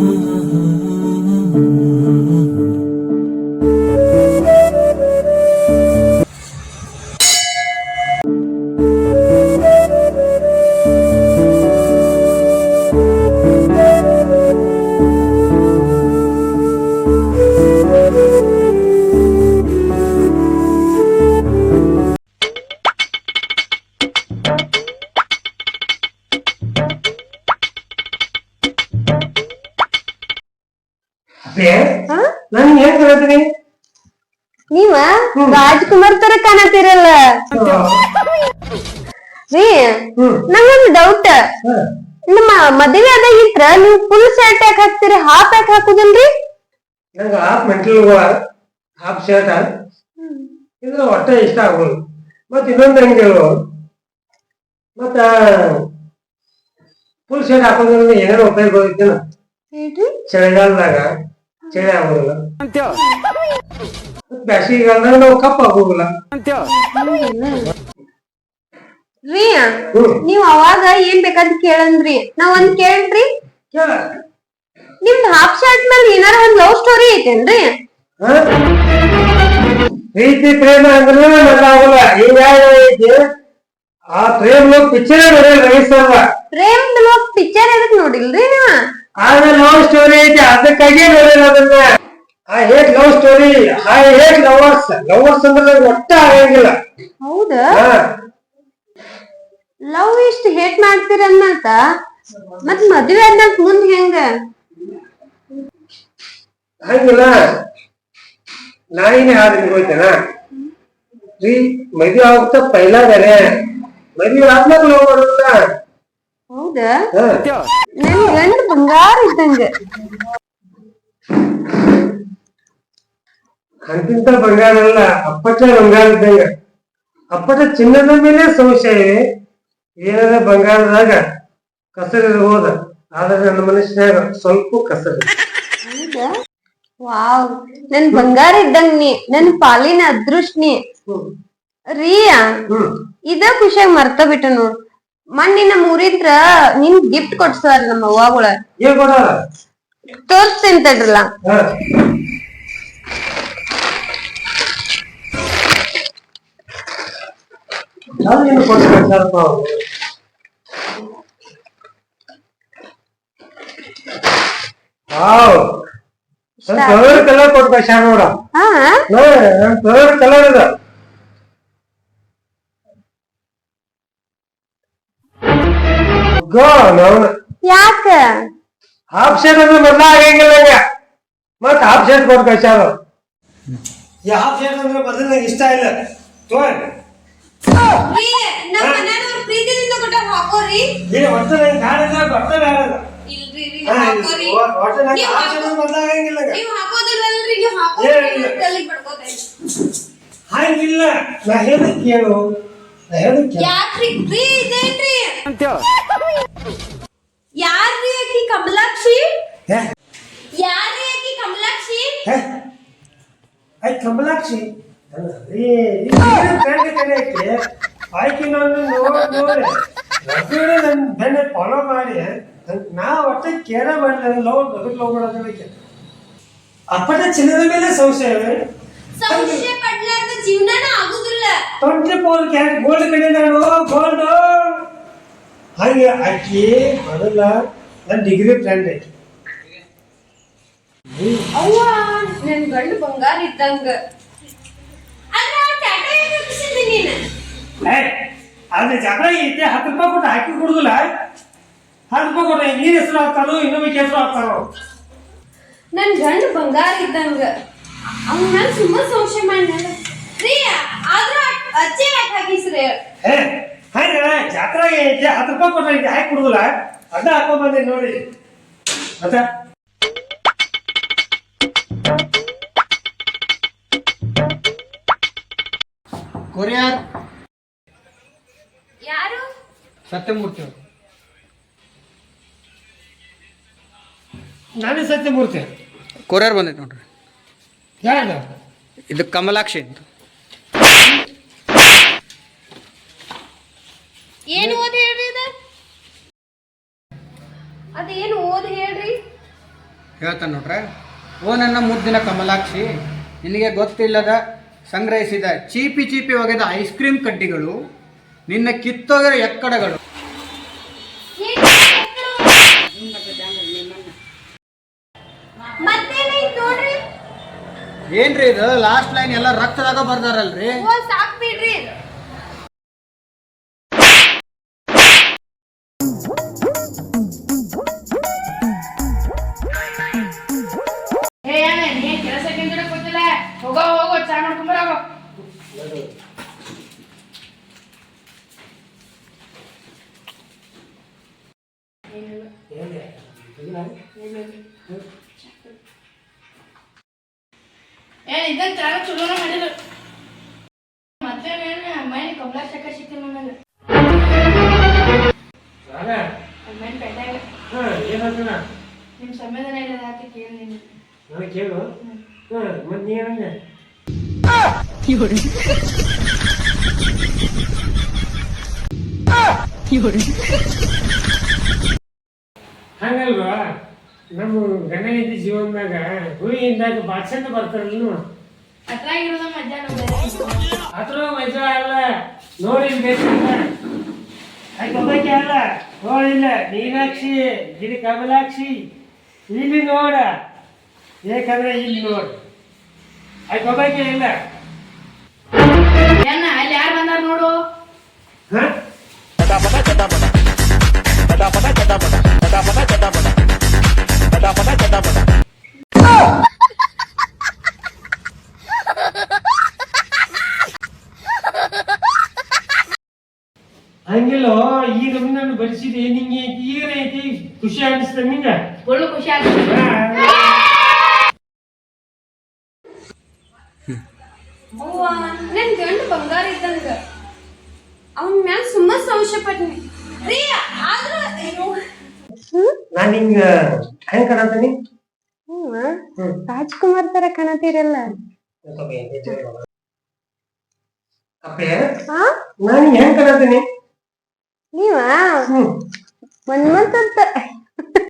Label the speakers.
Speaker 1: Oh. ಅಪ್ಪೆ ನಾನು ಏನ್ ಕೇಳ್ತೀನಿ?
Speaker 2: ನೀವ? ರಾಜ್ಕುಮಾರ್ ತರ ಕಾಣತಿರಲ್ಲ ರೀ ನಂಗೊಂದು ಡೌಟ್ ನಮ್ಮ ಮದುವೆ ಆದಾಗಿತ್ರ ನೀವು ಫುಲ್ ಶರ್ಟ್ ಯಾಕೆ ಹಾಕ್ತೀರಿ? ಹಾಫ್ ಯಾಕೆ ಹಾಕುದಿಲ್ರಿ?
Speaker 1: ನಂಗ ಹಾಫ್ ಮೆಂಟಲ್ ಹಾಫ್ ಶರ್ಟ್ ಇದು ಒಟ್ಟ ಇಷ್ಟ ಆಗೋದು. ಮತ್ ಇನ್ನೊಂದು ಹೆಂಗೆ ಹೇಳು ಮತ್ತ ಫುಲ್ ಶರ್ಟ್ ಹಾಕೋದ್ರಿಂದ ಏನೇನೋ ಉಪಯೋಗ ಹೋಗಿದ್ದೇನ ಚಳಿಗಾಲದಾಗ. ಚಳಿ ಆಗೋದಿಲ್ಲ ಮತ್ತ್ ಬ್ಯಾಸಿಗೆಗಾಲದಾಗ ನಾವು ಕಪ್ ಆಗೋದಿಲ್ಲ.
Speaker 2: ರೀ
Speaker 1: ಹ್ಮ್
Speaker 2: ನೀವ್ ಅವಾಗ ಏನ್ ಬೇಕಾದ್ ಕೇಳಂದ್ರಿ? ನಾವ್ ಒಂದ್ ಕೇಳ್ರಿ.
Speaker 1: ಕೇಳ
Speaker 2: ನಿಮ್ದ್ ಹಾಫ್ ಶರ್ಟ್ ಮೇಲೆ ಏನಾರ ಒಂದ್ ಲವ್ ಸ್ಟೋರಿ ಐತೇನ್ರಿ?
Speaker 1: ಹ? ಪ್ರೀತಿ ಪ್ರೇಮ ಅಂದ್ರೆ ಗೊತ್ತಾಗಲ್ಲ ಈಗ ಐತಿ? ಆ ಪ್ರೇಮ ಪಿಕ್ಚರ್ ನೋಡಿ ರವಿಸಲ್ಲ
Speaker 2: ಪ್ರೇಮ್ ಪಿಕ್ಚರ್ ಎದಕ್ ನೋಡಿಲ್ರಿ ನೀವ?
Speaker 1: ಆದ್ರೆ ಲವ್ ಸ್ಟೋರಿ ಐತಿ ಅದಕ್ಕಾಗಿ ನೋಡಿಲ್ಲ ಅದನ್ನ I hate love story I hate lovers lovers ಅಂದ್ರೆ ಒಟ್ಟ ಆಗಂಗಿಲ್ಲ
Speaker 2: ಹೌದಾ? ಲವ್ ಇಷ್ಟು ಹೇಟ್ ಮಾಡ್ತೀರ ಅನ್ನತ ಮತ್ ಮದ್ವೆ ಅನ್ನಕ್ ಮುಂದ್ ಹೆಂಗ?
Speaker 1: ಹಂಗಿಲ್ಲ. ನಾಯಿನೇ ಆದ್ರೆ ಹೋಯ್ತೇನ ರೀ ಮದ್ವೆ ಆಗ್ತಾ ಪೈಲಾ ಬೇರೆ ಮದ್ವೆ ಆದ್ಮೇಲೆ ಲವ್ ಮಾಡೋದಿಲ್ಲ
Speaker 2: ಹೌದಾ? ನನ್ ಗಂಡ ಬಂಗಾರ ಇದ್ದಂಗ.
Speaker 1: ಅಂತಿಂತ ಬಂಗಾರ ಅಲ್ಲ ಅಪ್ಪಟ ಬಂಗಾರ ಇದ್ದಂಗ. ಅಪ್ಪಟ ಚಿನ್ನದ ಮೇಲೆ ಸಂಶಯ ಏನಾರ ಬಂಗಾರದಾಗ ಕಸರಿರ್ಬೋದ ಆದ್ರೆ ನನ್ನ ಮನುಷ್ಯನಾಗ ಸ್ವಲ್ಪ ಕಸರಿ
Speaker 2: ವಾವ್. ನನ್ ಬಂಗಾರ ಇದ್ದಂಗ ನೀ ನನ್ ಪಾಲಿನ ಅದೃಷ್ಟ ನೀ. ರೀಯಾ ಇದ ಖುಷಿಯಾಗಿ ಮರ್ತ ಬಿಟ್ಟ ನೋಡ್. ಮೊನ್ನೆ ಮುರಿದ್ರ ನಿನ್ ಗಿಫ್ಟ್ ಕೊಡ್ಸಾರ ನಮ್ಮ ಅವ್ವಾಗಳ. ತೋರ್ಸ್ತೀನಿ ತಡ್ರಲ್ಲ.
Speaker 1: ಕಲರ್ ಕೊಡ್ಬೇಕು ನೋಡ. ಕಲರ್ ಕಳ್ಸಾರಪ್ಪ ಗೋ ಯಾಕೆ
Speaker 2: ಯಾಕ?
Speaker 1: ಹಾಫ್ ಶರ್ಟ್ ಅಂದ್ರೆ ಮೊದ್ಲ ಆಗಂಗಿಲ್ಲ ಈಗ ಮತ್ ಹಾಫ್ ಶರ್ಟ್ ಕೊಟ್ಟು ಈ ಹಾಫ್ ಶರ್ಟ್ ಅಂದ್ರೆ ಮೊದಲು ನಂಗೆ ಇಷ್ಟ ಇಲ್ಲ. ತೋರಿ
Speaker 2: ನಮ್ಮ ಮನ್ಯಾನವ್ರ ಪ್ರೀತಿಯಿಂದ ಕೊಟ್ಟ ಹಾಕೋರಿ.
Speaker 1: ಈಗ ಒಟ್ಟು ನಂಗೆ ಕಾಣಿಲ್ಲ ಬಟ್ಟೆ ಬೇಡ
Speaker 2: ಇಲ್ರಿ
Speaker 1: ಒಟ್ಟು ನಂಗೆ ಹಾಫ್ ಶರ್ಟ್ ಮೊದ್ಲ ಆಗಂಗಿಲ್ಲ ಈಗ.
Speaker 2: ನೀವ್ ಹಾಕೋದಿಲ್ಲಲ್ರಿ ನೀವ್.
Speaker 1: ಹಂಗಿಲ್ಲ. ನಾ ಹಾಗಿಲ್ಲ ಕೇಳು.
Speaker 2: ಯಾಕ್ರಿ? ರೀ ಇದೇನ್ರಿ? ಯಾರ್ರಿ ಆಕಿ ಕಮಲಾಕ್ಷಿ?
Speaker 1: ಹೇ?
Speaker 2: ಯಾರ್ರಿ ಆಕಿ ಕಮಲಾಕ್ಷಿ?
Speaker 1: ಹೇ? ಐ ಕಮಲಾಕ್ಷಿ. ಏ, ಫ್ರೆಂಡ್ ಕಡೆ ಐತಿ? ಆಯ್ಕೆ ನಾನು ನೋಡಿ ನೋಡಿ. ರಘುವೇ ನನ್ನ ಬೆನ್ನ ಫಾಲೋ ಮಾಡಿ ನನ್- ನಾ ಒಟ್ಟೆ ಕೇರ ಮಾಡಿಲ್ಲ ಲವ್ ರಘು ಲವ್ ಮಾಡೋದಕ್ಕೆ ಅಪ್ಪಟ ಚಿನ್ನದ ಮೇಲೆ ಸಂಶಯವೇ?
Speaker 2: ಸಂಶಯ
Speaker 1: ಟ್ವೆಂಟಿ ಫೋರ್ ಕ್ಯಾರೆಟ್ ಗೋಲ್ಡ್ ಕಡೆ ನಾನು ಗೋಲ್ಡ್. ಹಾಗೆ ಅಕ್ಕಿ ಮೊದಲ ನನ್ನ ಡಿಗ್ರಿ ಫ್ರೆಂಡ್ ಐತಿ
Speaker 2: ಅವ್ವ ನನ್ ಗಂಡು ಬಂಗಾರ ಇದ್ದಂಗ.
Speaker 1: ಅದ್ರ ಜಗಳ ಐತೆ ಹತ್ತು ರೂಪಾಯಿ ಕೊಟ್ಟು ಹಾಕಿ ಕೊಡುದಿಲ್ಲ. ಹತ್ತು ರೂಪಾಯಿ ಕೊಟ್ರೆ ನೀನ್ ಹೆಸರು ಹಾಕ್ತಾರೋ ಇನ್ನೊಬ್ಬ ಹೆಸರು ಹಾಕ್ತಾರೋ?
Speaker 2: ನನ್ ಗಂಡ ಬಂಗಾರ ಇದ್ದಂಗ. ಅವ್ನ ಸುಮ್ಮನೆ ಸುಮ್ಮ ಸಂಶಯ ಮಾಡ್ನಲ್ಲ ರೀ ಆದ್ರೂ ಅಜ್ಜಿ ಯಾಕೆ ಹಾಕಿಸ್ರಿ.
Speaker 1: ಏ ಹಂಗ ಜಾತ್ರೆಗೆ ಐತೆ ಹತ್ತು ರೂಪಾಯಿ ಐತೆ ಹಾಕಿ ಕೊಡುದಿಲ್ಲ? ಅದ ಹಾಕೊಂಡ್ ಬಂದೆ ನೋಡಿ. ಅದ
Speaker 3: ಕೊರಿಯರ್.
Speaker 2: ಯಾರು?
Speaker 3: ಸತ್ಯಮೂರ್ತಿ ಅವರು.
Speaker 1: ನಾನೇ ಸತ್ಯಮೂರ್ತಿ.
Speaker 3: ಕೊರಿಯರ್ ಬಂದೈತೆ ನೋಡ್ರಿ.
Speaker 1: ಯಾರು
Speaker 3: ಇದು ಕಮಲಾಕ್ಷಿ ಅಂತ.
Speaker 2: ಏನು ಓದ್ ಹೇಳ್ರಿ ಅದ ಅದೇನು ಓದ್ ಹೇಳ್ರಿ?
Speaker 3: ಹೇಳ್ತಾನೆ ನೋಡ್ರೆ ಓ ನನ್ನ ಮುದ್ದಿನ ಕಮಲಾಕ್ಷಿ ನಿನಗೆ ಗೊತ್ತಿಲ್ಲದ ಸಂಗ್ರಹಿಸಿದ ಚೀಪಿ ಚೀಪಿ ಒಗೆದ ಐಸ್ ಕ್ರೀಮ್ ಕಡ್ಡಿಗಳು ನಿನ್ನ ಕಿತ್ತೊಗೆದ ಎಕ್ಕಡಗಳು. ಏನ್ರಿ ಇದು? ಲಾಸ್ಟ್ ಲೈನ್ ಎಲ್ಲ ರಕ್ತದಾಗ ಬರ್ದಾರಲ್ರಿ?
Speaker 2: ಸಾಕ್ ಬಿಡ್ರಿ
Speaker 4: ಚಲೋನ ಮಾಡಿದ್ರು ಮತ್ತೆ ಮೈನ್ ಕಮಲಾ ಚಕ್ಕ ಸಿಕ್ತಿಲ್ಲ ನನಗೆ.
Speaker 1: ರಾಗ
Speaker 4: ಮೈನ್ ಪೆಟ್ಟಾಗ
Speaker 1: ಹಾ ಏನಂತನ
Speaker 4: ನಿಮ್ ಸಂವೇದನ ಇಲ್ಲ ಹಾಕಿ ಕೇಳಿ ನೀನು.
Speaker 1: ನನಗೆ ಕೇಳು. ಹಾ ಮತ್ತೆ ನೀನಂದೆ ಹಂಗಲ್ವಾ? ನಮ್ಮ ಗಂಡ ಹೆಂಡತಿ ಜೀವನದಾಗ ಹುಯಿಯಿಂದಾಗ ಬಾಚಂದ ಬರ್ತಾರಲ್ಲ
Speaker 4: ಅತ್ರಾಗಿರೋದ ಮಧ್ಯಾಹ್ನ ಬೇರೆ
Speaker 1: ಅದ್ರ ಮಜಾ ಅಲ್ಲ ನೋಡಿ ಬೇಕಿಲ್ಲ ಒಬ್ಬಕ್ಕೆ ಅಲ್ಲ ನೋಡಿಲ್ಲ ಮೀನಾಕ್ಷಿ ಗಿರಿ ಕಮಲಾಕ್ಷಿ. ಇಲ್ಲಿ ನೋಡ. ಏಕಂದ್ರೆ ಇಲ್ಲಿ ನೋಡು. ಒಬ್ಬಕ್ಕೆ ಇಲ್ಲ.
Speaker 4: ಏನ ಅಲ್ಲಿ ಯಾರು ಬಂದಾರ ನೋಡು?
Speaker 1: ಹ? ಹಂಗಿಲ್ಲೋ ಬಡಿಸಿದೆ ನಿಂಗೆ ಐತಿ ಖುಷಿ ಅನಿಸ್ತ ನಿಂಗ?
Speaker 4: ಒಳ್ಳೆ ಖುಷಿ ಆಗ್ತದೆ.
Speaker 2: ಅವ್ವ ನನ್ ಗಂಡ ಬಂಗಾರ ಇದ್ದಂಗ. ಅವನ್ ಮ್ಯಾಲ ಸುಮ್ಮ ಸಂಶಯ ಪಟ್ನಿ ರೀ ಆದ್ರ.
Speaker 1: ನಾನು ಹಿಂಗ ಹೆಂಗ್ ಕಾಣತೀನಿ
Speaker 2: ರಾಜ್ಕುಮಾರ್ ತರ ಕಾಣತೀರಲ್ಲ.
Speaker 1: ಅಪ್ಪೆ
Speaker 2: ಹಾ
Speaker 1: ನಾನು ಹೆಂಗ್ ಕಾಣತೀನಿ
Speaker 2: ನೀವ?
Speaker 1: ಹ್ಮ್.
Speaker 2: ಮನ್ಮಂತ